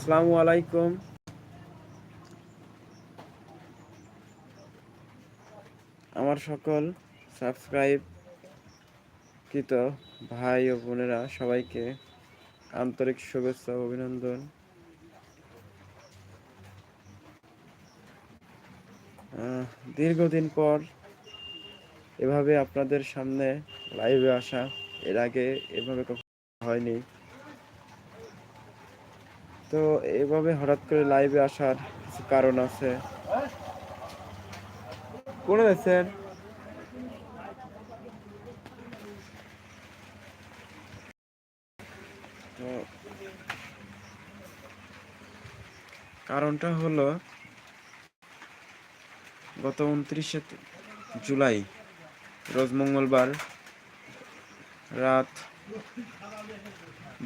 আসসালামু আলাইকুম। আমার সকল সাবস্ক্রাইব কৃত ভাই ও বোনেরা সবাইকে আন্তরিক শুভেচ্ছা অভিনন্দন। দীর্ঘদিন পর এভাবে আপনাদের সামনে লাইভে আসা, এর আগে এভাবে কখনো হয়নি। তো এভাবে হঠাৎ করে লাইভে আসার কিছু কারণ আছে? কোনে দেখছেন? তো কারণটা হলো গত উনত্রিশে জুলাই, রোজ মঙ্গলবার রাত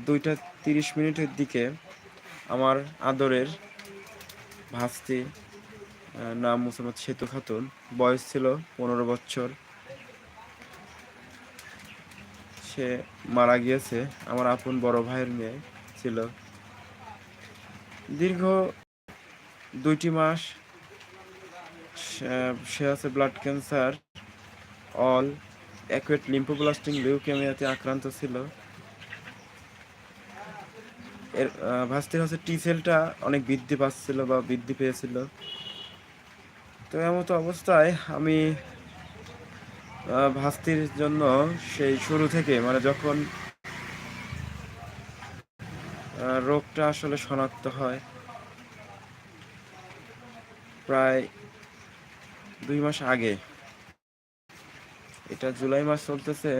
দুইটা তিরিশ মিনিটের দিকে আমার আদরের ভাস্তি নাম মুসাম্মদ সেতু খাতুন। বয়স ছিল পনেরো বছর। সে মারা গিয়েছে। আমার আপন বড় ভাইয়ের মেয়ে ছিল। দীর্ঘ দুইটি মাস সে- আছে blood cancer all acute lymphoblastic লিউকেমিয়াতে আক্রান্ত ছিল। এর ভাস্তির হচ্ছে টি সেলটা অনেক বৃদ্ধি পাচ্ছিল বা বৃদ্ধি পেয়েছিল। তো এমতো অবস্থায় আমি ভাস্তির জন্য সেই শুরু থেকে মানে যখন রোগটা আসলে শনাক্ত হয়, প্রায় দুই মাস আগে, এটা জুলাই মাস চলতেছে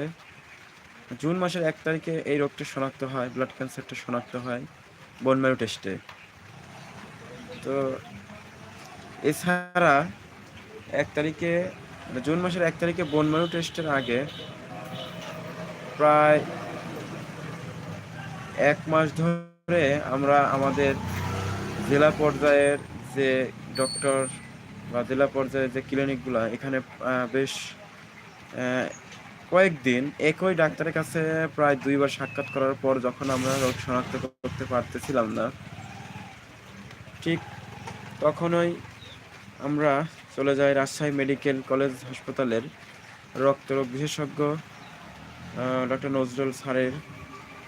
জুন মাসের এক তারিখে এই রোগটা শনাক্ত হয় ব্লাড ক্যান্সারটা শনাক্ত হয় বোন ম্যারো টেস্টে তো এছাড়া এক তারিখে মানে জুন মাসের এক তারিখে বোন ম্যারো টেস্টের আগে প্রায় এক মাস ধরে আমরা আমাদের জেলা পর্যায়ের যে ডক্টর বা জেলা পর্যায়ের যে ক্লিনিকগুলো এখানে বেশ কয়েকদিন একই ডাক্তারের কাছে প্রায় দুইবার সাক্ষাৎ করার পর যখন আমরা রোগ শনাক্ত করতে পারতেছিলাম না, ঠিক তখনই আমরা চলে যাই রাজশাহী মেডিকেল কলেজ হাসপাতালের রক্তরোগ বিশেষজ্ঞ ডক্টর নজরুল স্যারের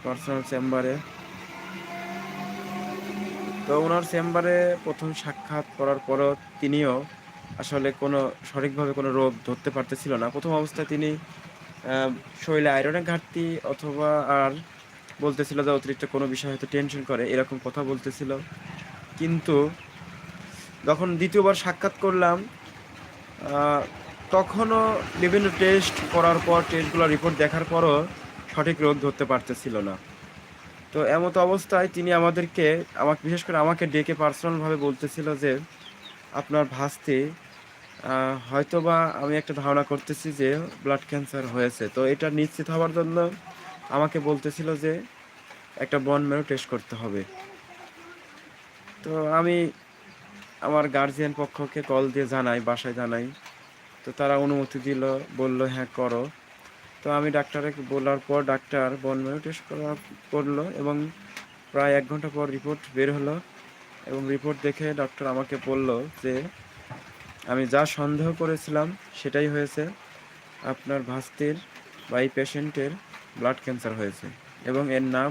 পার্সোনাল চেম্বারে তো ওনার চেম্বারে প্রথম সাক্ষাৎ করার পরও তিনিও আসলে কোনো, সঠিকভাবে কোনো রোগ ধরতে পারতেছিল না। প্রথম অবস্থায় তিনি শরীরে আয়রনের ঘাটতি অথবা আর বলতেছিল যে অতিরিক্ত কোনো বিষয় হয়তো টেনশন করে, এরকম কথা বলতেছিল। কিন্তু যখন দ্বিতীয়বার সাক্ষাৎ করলাম তখনও বিভিন্ন টেস্ট করার পর টেস্টগুলো রিপোর্ট দেখার পরও সঠিক রোগ ধরতে পারতেছিল না। তো এমত অবস্থায় তিনি আমাদেরকে আমাকে, বিশেষ করে আমাকে ডেকে পার্সোনালভাবে বলতেছিল যে, আপনার ভাস্তি হয়তোবা আমি একটা ধারণা করতেছি যে ব্লাড ক্যান্সার হয়েছে। তো এটা নিশ্চিত হওয়ার জন্য আমাকে বলতেছিল যে একটা বন মেরো টেস্ট করতে হবে। তো আমি আমার গার্জিয়ান পক্ষকে কল দিয়ে জানাই, বাসায় জানাই। তো তারা অনুমতি দিল, বলল হ্যাঁ করো। তো আমি ডাক্তারকে বলার পর ডাক্তার বন মেরো টেস্ট করা করল এবং প্রায় এক ঘণ্টা পর রিপোর্ট বের হলো এবং রিপোর্ট দেখে ডক্টর আমাকে বলল যে আমি যা সন্দেহ করেছিলাম সেটাই হয়েছে, আপনার ভাস্তির বা এই পেশেন্টের ব্লাড ক্যান্সার হয়েছে এবং এর নাম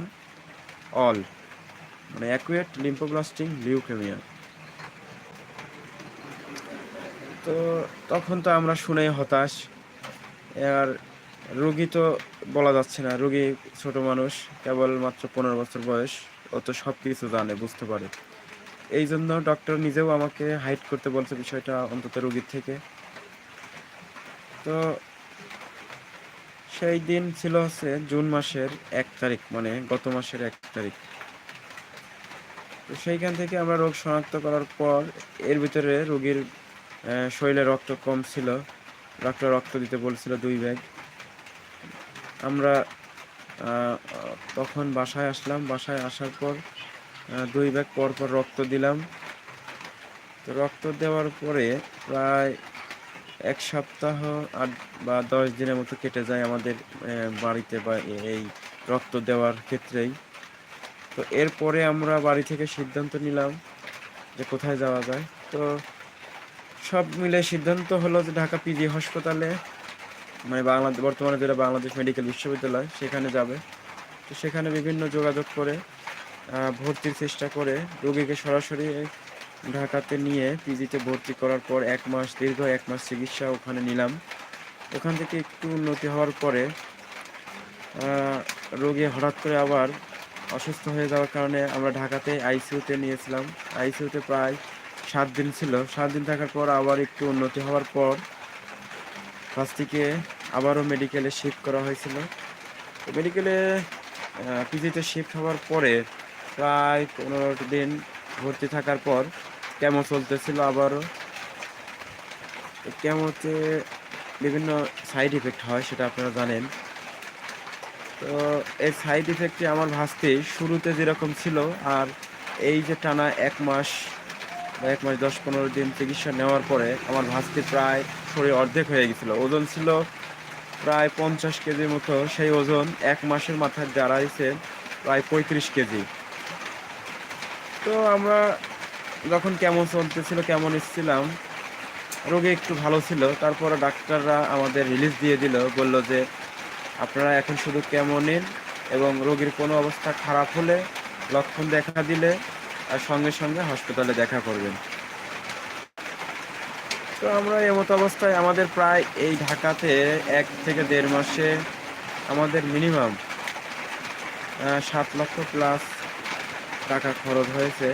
অল মানে অ্যাকুয়েট লিম্ফোব্লাস্টিং লিউকেমিয়া তো তখন তো আমরা শুনে হতাশ, আর রুগী তো বলা যাচ্ছে না, রুগী ছোট মানুষ কেবল মাত্র পনেরো বছর বয়স, ও তো সব কিছু জানে, বুঝতে পারে। এই জন্য ডক্টর নিজেও আমাকে হাইড করতে বলছে বিষয়টা অন্তত রুগীর থেকে। তো সেই দিন ছিল হচ্ছে জুন মাসের এক তারিখ মানে গত মাসের এক তারিখ। তো সেইখান থেকে আমরা রোগ শনাক্ত করার পর এর ভিতরে রোগীর শরীরে রক্ত কম ছিল। ডক্টর রক্ত দিতে বলছিল দুই ব্যাগ আমরা তখন বাসায় আসলাম। বাসায় আসার পর দুই ব্যাগ পর পর রক্ত দিলাম। তো রক্ত দেওয়ার পরে প্রায় এক সপ্তাহ আট বা দশ দিনের মতো কেটে যায় আমাদের বাড়িতে বা এই রক্ত দেওয়ার ক্ষেত্রেই। তো এরপরে আমরা বাড়ি থেকে সিদ্ধান্ত নিলাম যে কোথায় যাওয়া যায়। তো সব মিলে সিদ্ধান্ত হলো যে ঢাকা পিজি হাসপাতালে মানে বাংলাদেশ বর্তমানে যেটা বাংলাদেশ মেডিকেল বিশ্ববিদ্যালয়, সেখানে যাবে। তো সেখানে বিভিন্ন যোগাযোগ করে ভর্তির চেষ্টা করে। রোগীকে সরাসরি ঢাকাতে নিয়ে পিজিতে ভর্তি করার পর এক মাস, দীর্ঘ এক মাস চিকিৎসা ওখানে নিলাম। ওখান থেকে একটু উন্নতি হওয়ার পরে রোগী হঠাৎ করে আবার অসুস্থ হয়ে যাওয়ার কারণে আমরা ঢাকাতে আইসিইউতে নিয়েছিলাম। আইসিইউতে প্রায় সাত দিন ছিল। সাত দিন থাকার পর আবার একটু উন্নতি হওয়ার পর ফার্স্টটিকে আবারও মেডিকেলে শিফট করা হয়েছিল। মেডিকেলে পিজিতে শিফট হওয়ার পরে প্রায় পনেরো দিন ভর্তি থাকার পর কেমো চলতেছিল আবারও? কেমোতে বিভিন্ন সাইড ইফেক্ট হয় সেটা আপনারা জানেন। তো এই সাইড ইফেক্টটি আমার ভাসতে শুরুতে যেরকম ছিল আর এই যে টানা এক মাস বা এক মাস দশ পনেরো দিন চিকিৎসা নেওয়ার পরে আমার ভাস্তি প্রায় শরীর অর্ধেক হয়ে গেছিল। ওজন ছিল প্রায় পঞ্চাশ কেজির মতো। সেই ওজন এক মাসের মাথায় দাঁড়াইছে প্রায় পঁয়ত্রিশ কেজি। তো আমরা যখন কেমন চলতেছিল, কেমন এসেছিলাম, রোগী একটু ভালো ছিল। তারপরে ডাক্তাররা আমাদের রিলিজ দিয়ে দিল, বলল যে আপনারা এখন শুধু কেমন নিন এবং রোগীর কোনো অবস্থা খারাপ হলে লক্ষণ দেখা দিলে আর সঙ্গে সঙ্গে হাসপাতালে দেখা করবেন। তো আমরা এমতো অবস্থায় আমাদের প্রায় এই ঢাকাতে এক থেকে দেড় মাসে আমাদের মিনিমাম সাত লক্ষ প্লাস টাকা খরচ হয়েছে।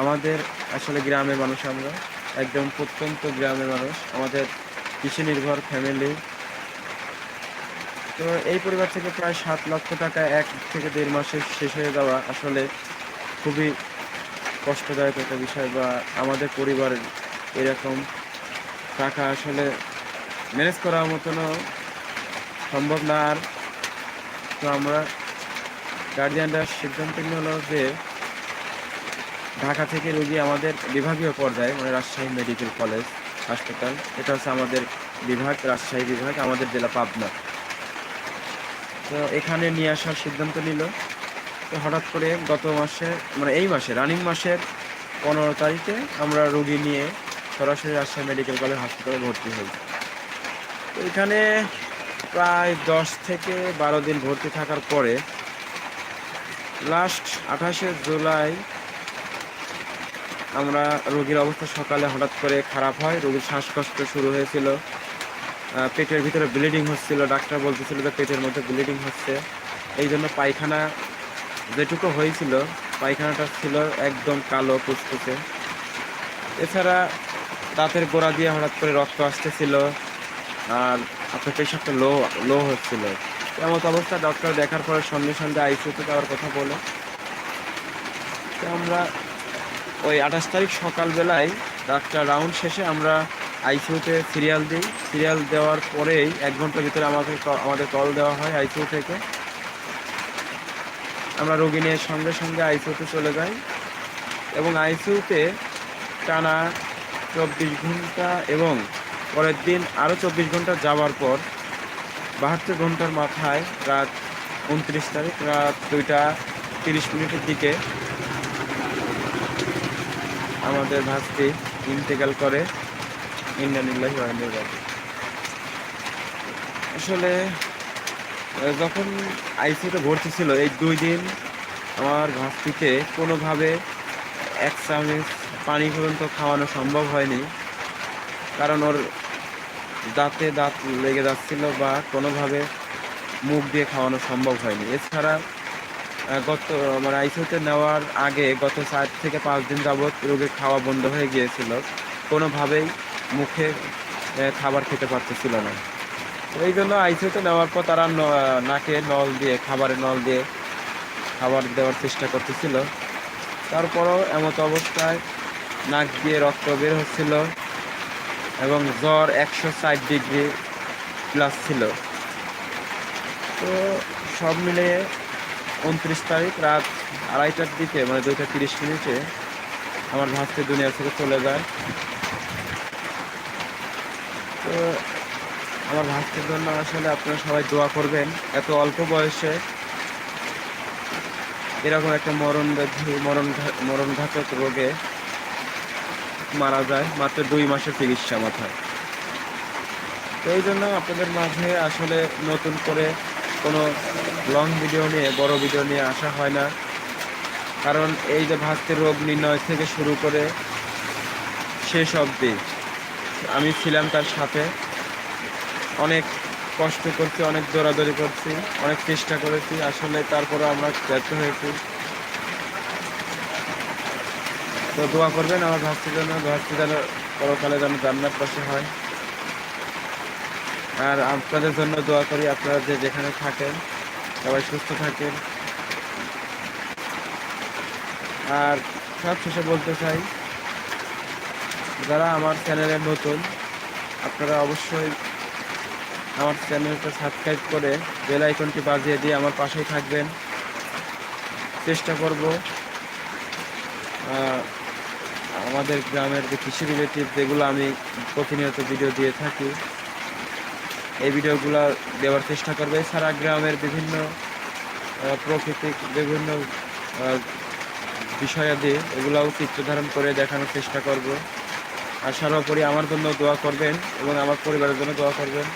আমাদের আসলে গ্রামের মানুষ আমরা। একদম প্রত্যন্ত গ্রামের মানুষ। আমাদের কৃষি নির্ভর ফ্যামিলি। তো এই পরিবার থেকে প্রায় সাত লক্ষ টাকা এক থেকে দেড় মাসে শেষ হয়ে যাওয়া আসলে খুবই কষ্টদায়ক একটা বিষয় বা আমাদের পরিবারের এরকম টাকা আসলে ম্যানেজ করার মতনও সম্ভব না। আর তো আমরা গার্জিয়ানরা সিদ্ধান্ত নিয়ে হলো যে ঢাকা থেকে রুগী আমাদের বিভাগীয় পর্যায়ে মানে রাজশাহী মেডিকেল কলেজ, হাসপাতাল। এটা হচ্ছে আমাদের বিভাগ, রাজশাহী বিভাগ, আমাদের জেলা পাবনা। তো এখানে নিয়ে আসার সিদ্ধান্ত নিল। তো হঠাৎ করে গত মাসে মানে এই মাসে, রানিং মাসের পনেরো তারিখে আমরা রুগী নিয়ে সরাসরি রাজশাহী মেডিকেল কলেজ হাসপাতালে ভর্তি হই। তো এখানে প্রায় দশ থেকে বারো দিন ভর্তি থাকার পরে, লাস্ট আঠাশে জুলাই আমরা রোগীর অবস্থা সকালে হঠাৎ করে খারাপ হয়, রোগীর শ্বাসকষ্ট শুরু হয়েছিল। পেটের ভিতরে ব্লিডিং হচ্ছিল, ডাক্তার বলতেছিল যে পেটের মধ্যে ব্লিডিং হচ্ছে। এই জন্য পায়খানা যেটুকু হয়েছিল, পায়খানাটা ছিল একদম কালো কুচকুচে। এছাড়া দাঁতের গোড়া দিয়ে হঠাৎ করে রক্ত আসতেছিল, আর আপনার পেশাবটা লো লো হচ্ছিল। এমন অবস্থা ডক্টর দেখার পরে সঙ্গে সঙ্গে আইসিউতে যাওয়ার কথা বলে। তো আমরা ওই আঠাশ তারিখ সকালবেলায় ডাক্তার রাউন্ড শেষে আমরা আইসিউতে সিরিয়াল দিই। সিরিয়াল দেওয়ার পরেই এক ঘণ্টার ভিতরে আমাকে আমাদের কল দেওয়া হয় আইসিইউ থেকে। আমরা রোগী নিয়ে সঙ্গে সঙ্গে আইসিইউতে চলে যাই এবং আইসিইউতে টানা চব্বিশ ঘণ্টা এবং পরের দিন আরও চব্বিশ ঘণ্টা যাওয়ার পর বাহাত্তর ঘণ্টার মাথায় রাত উনত্রিশ তারিখ, রাত দুইটা তিরিশ মিনিটের দিকে আমাদের ভাস্তি ইন্তেকাল করে ইন্ডিয়ানিল্লাহি আসলে যখন আইসিউতে ভর্তি ছিল, এই দুই দিন আমার ভাস্তিকে কোনোভাবে এক চামচ পানি পর্যন্ত খাওয়ানো সম্ভব হয়নি। কারণ ওর দাঁতে দাঁত লেগে যাচ্ছিল বা কোনোভাবে মুখ দিয়ে খাওয়ানো সম্ভব হয়নি। এছাড়া গত মানে আইসিউতে নেওয়ার আগে গত চার থেকে পাঁচ দিন যাবৎ রোগীর খাওয়া বন্ধ হয়ে গিয়েছিল। কোনোভাবেই মুখে খাবার খেতে পারতেছিল না। এই জন্য আইসিউতে নেওয়ার পর তারা নাকে নল দিয়ে খাবারের নল দিয়ে খাবার দেওয়ার চেষ্টা করতেছিল। তারপরও এমত অবস্থায় নাক দিয়ে রক্ত বের হচ্ছিল এবং জ্বর একশো ষাট ডিগ্রি প্লাস ছিল। তো সব মিলিয়ে উনত্রিশ তারিখ রাত আড়াইটার দিকে মানে দুইটা তিরিশ মিনিটে আমার ভাস্তি দুনিয়া থেকে চলে যায়। তো আমার ভাস্তির জন্য আসলে আপনারা সবাই দোয়া করবেন, এত অল্প বয়সে এরকম একটা মরণ ব্যাধি, মরণ ঘা- মরণঘাতক রোগে মারা যায়, মাত্র দুই মাসের চিকিৎসা মাথায়। তো এই জন্য আপনাদের মাঝে আসলে নতুন করে কোনো লং ভিডিও নিয়ে, বড় ভিডিও নিয়ে আসা হয় না। কারণ এই যে ভাস্তের রোগ নির্ণয় থেকে শুরু করে শেষ অবধি আমি ছিলাম তার সাথে। অনেক কষ্ট করছি, অনেক দৌড়াদৌড়ি করছি, অনেক চেষ্টা করেছি, আসলে তারপরে আমরা ব্যর্থ হয়েছি। তো দোয়া করবেন আমার ভাস্তি যেন ভাস্তি যেন পরকালে যেন জান্নাত পাশে হয়। আর আপনাদের জন্য দোয়া করি আপনারা যে যেখানে থাকেন, সবাই সুস্থ থাকেন। আর সব শেষে বলতে চাই, যারা আমার চ্যানেলে নতুন, আপনারা অবশ্যই আমার চ্যানেলটা সাবস্ক্রাইব করে বেল আইকনটি বাজিয়ে দিয়ে আমার পাশেই থাকবেন। চেষ্টা করব আমাদের গ্রামের যে কৃষি রিলেটিভ যেগুলো আমি প্রতিনিয়ত ভিডিও দিয়ে থাকি এই ভিডিওগুলো দেওয়ার চেষ্টা করবে। এছাড়া গ্রামের বিভিন্ন প্রাকৃতিক বিভিন্ন বিষয়াদি এগুলাও চিত্র ধারণ করে দেখানোর চেষ্টা করব। আর সর্বোপরি আমার জন্য দোয়া করবেন এবং আমার পরিবারের জন্য দোয়া করবেন।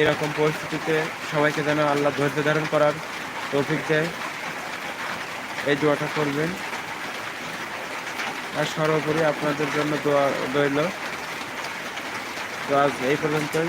এরকম পরিস্থিতিতে সবাইকে যেন আল্লাহ ধৈর্য ধারণ করার তৌফিক দেয়। এই দোয়াটা করবেন। আর সর্বোপরি আপনাদের জন্য দোয়া রইল। তো আজ এই পর্যন্তই।